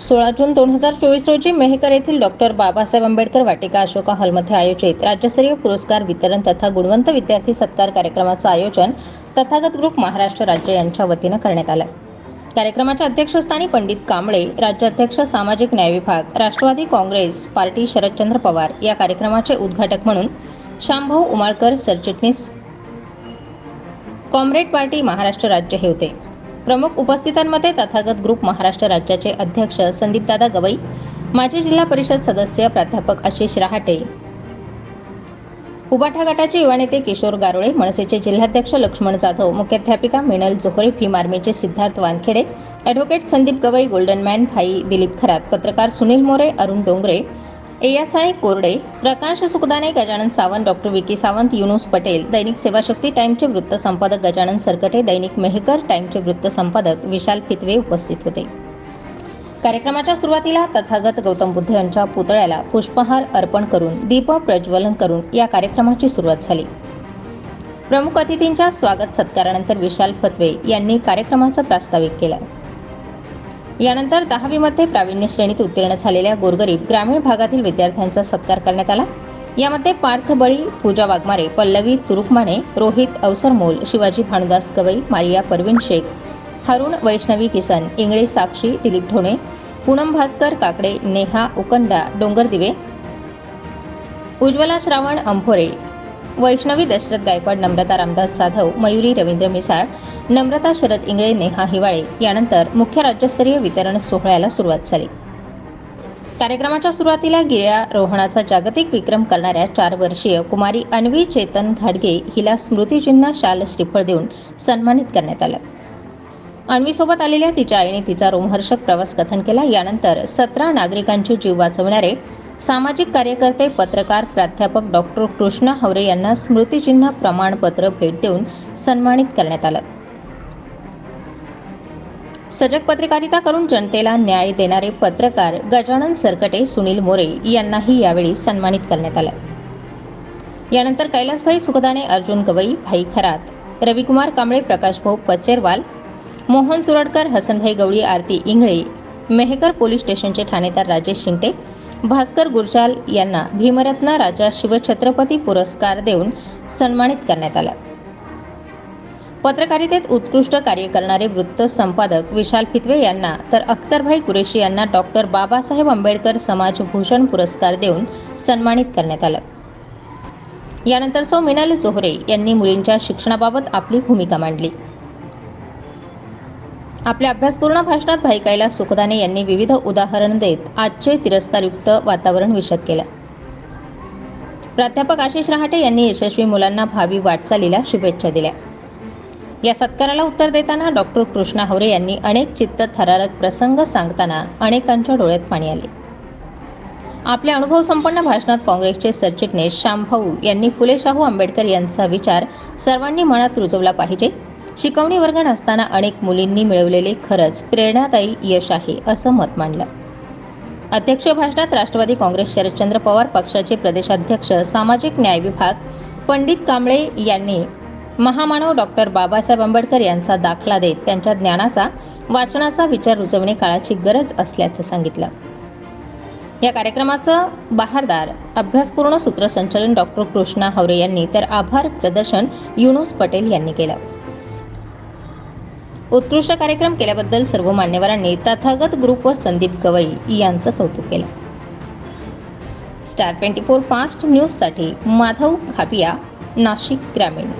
सोळा जून दोन हजार चोवीस रोजी मेहकर येथील डॉक्टर बाबासाहेब आंबेडकर वाटिका अशोका हॉलमध्ये आयोजित राज्यस्तरीय पुरस्कार वितरण तथा गुणवंत विद्यार्थी सत्कार कार्यक्रमाचं आयोजन तथागत ग्रुप महाराष्ट्र राज्य यांच्या वतीनं करण्यात आलं. कार्यक्रमाच्या अध्यक्षस्थानी पंडित कांबळे राज्याध्यक्ष सामाजिक न्याय विभाग राष्ट्रवादी काँग्रेस पार्टी शरदचंद्र पवार या कार्यक्रमाचे उद्घाटक म्हणून शांभाऊ उमाळकर सरचिटणीस कॉम्रेड पार्टी महाराष्ट्र राज्य हे होते. प्रमुख उपस्थितांमध्ये तथागत ग्रुप महाराष्ट्र राज्याचे अध्यक्ष संदीपदादा गवई माजी जिल्हा परिषद सदस्य प्राध्यापक आशिष रहाटे उबाठा गटाचे युवा नेते किशोर गारोळे मनसेचे जिल्हाध्यक्ष लक्ष्मण जाधव मुख्याध्यापिका Minal Johare Bhim आर्मीचे Siddharth Wankhede advocate Sandeep Gawai golden man Bhai Dilip Kharat पत्रकार सुनील मोरे अरुण डोंगरे एएसआय कोरडे प्रकाश सुखदाने गजानन सावंत डॉक्टर विकी सावंत युनुस पटेल दैनिक सेवाशक्ती टाइमचे वृत्त संपादक गजानन सरकटे दैनिक मेहकर टाइमचे वृत्त संपादक विशाल फितवे उपस्थित होते. कार्यक्रमाच्या सुरुवातीला तथागत गौतम बुद्ध यांच्या पुतळ्याला पुष्पहार अर्पण करून दीप प्रज्वलन करून या कार्यक्रमाची सुरुवात झाली. प्रमुख अतिथींच्या स्वागत सत्कारानंतर विशाल फतवे यांनी कार्यक्रमाचं प्रास्ताविक केलं. यानंतर दहावीमध्ये प्रावीण्य श्रेणीत उत्तीर्ण झालेल्या गोरगरीब ग्रामीण भागातील विद्यार्थ्यांचा सत्कार करण्यात आला. यामध्ये पार्थ बळी पूजा वाघमारे पल्लवी तुरुकमाने रोहित अवसरमोल शिवाजी भानुदास गवई मारिया परवीन शेख हरुण वैष्णवी किसन इंगळे साक्षी दिलीप ढोणे पूनम भास्कर काकडे नेहा उकंडा डोंगरदिवे उज्ज्वला श्रावण अंभोरे वैष्णवी दशरथ गायकवाड नम्रता रामदास जाधव मयुरी रवींद्र मिसाळ नम्रता शरद इंगळे नेहा हिवाळे यानंतर मुख्य राज्यस्तरीय वितरण सोहळ्याला सुरुवात झाली. कार्यक्रमाच्या सुरुवातीला गिर्यारोहणाचा जागतिक विक्रम करणाऱ्या चार वर्षीय कुमारी अन्वी चेतन घाडगे हिला स्मृतिचिन्ह शाल श्रीफळ देऊन सन्मानित करण्यात आलं. अन्वीसोबत आलेल्या तिच्या आईने तिचा रोमहर्षक प्रवास कथन केला. यानंतर सतरा नागरिकांचे जीव वाचवणारे सामाजिक कार्यकर्ते पत्रकार प्राध्यापक डॉक्टर कृष्णा हवरे यांना स्मृतिचिन्ह प्रमाणपत्र भेट देऊन सन्मानित करण्यात आलं. सजग पत्रकारिता करून जनतेला न्याय देणारे पत्रकार गजानन सरकटे सुनील मोरे यांनाही यावेळी सन्मानित करण्यात आलं. यानंतर कैलासभाई सुखदाने अर्जुन गवई भाई खरात रविकुमार कांबळे प्रकाशभाऊ पचेरवाल मोहन सुरडकर हसनभाई गवळी आरती इंगळे मेहकर पोलीस स्टेशनचे ठाणेदार राजेश शिंगटे भास्कर गुरजाल यांना भीमरत्न राजा शिवछत्रपती पुरस्कार देऊन सन्मानित करण्यात आलं. पत्रकारितेत उत्कृष्ट कार्य करणारे वृत्त संपादक विशाल फितवे यांना तर अख्तरभाई कुरेशी यांना डॉक्टर बाबासाहेब आंबेडकर समाज भूषण पुरस्कार देऊन सन्मानित करण्यात आलं. यानंतर सौ मिनाल चोहरे यांनी मुलींच्या शिक्षणाबाबत आपली भूमिका मांडली. आपल्या अभ्यासपूर्ण भाषणात भाई कैलास सुखदाने यांनी विविध उदाहरण देत आजचे तिरस्कारयुक्त वातावरण विशद केलं. प्राध्यापक आशिष रहाटे यांनी यशस्वी मुलांना भावी वाटचालीला शुभेच्छा दिल्या. या सत्काराला उत्तर देताना डॉक्टर कृष्णा हवरे यांनी अनेक चित्त थरारक प्रसंग सांगताना अनेकांच्या डोळ्यात पाणी आले. आपल्या अनुभवसंपन्न भाषणात काँग्रेसचे सरचिटणीस श्यामभाऊ यांनी फुले शाहू आंबेडकर यांचा विचार सर्वांनी मनात रुजवला पाहिजे. शिकवणी वर्ग नसताना अनेक मुलींनी मिळवलेले खरंच प्रेरणादायी यश आहे असं मत मांडलं. अध्यक्ष भाषणात राष्ट्रवादी काँग्रेस शरदचंद्र पवार पक्षाचे प्रदेशाध्यक्ष सामाजिक न्याय विभाग पंडित कांबळे यांनी महामानव डॉक्टर बाबासाहेब आंबेडकर यांचा दाखला देत त्यांच्या ज्ञानाचा वाचनाचा विचार रुजवणे काळाची गरज असल्याचं सांगितलं. या कार्यक्रमाचं बहारदार अभ्यासपूर्ण सूत्रसंचालन डॉक्टर कृष्णा हवरे यांनी तर आभार प्रदर्शन युनुस पटेल यांनी केलं. उत्कृष्ट कार्यक्रम केल्याबद्दल सर्व मान्यवरांनी तथागत ग्रुप व संदीप गवई यांचं कौतुक केलं. स्टार ट्वेंटी फोर फास्ट न्यूजसाठी माधव खापिया नाशिक ग्रामीण.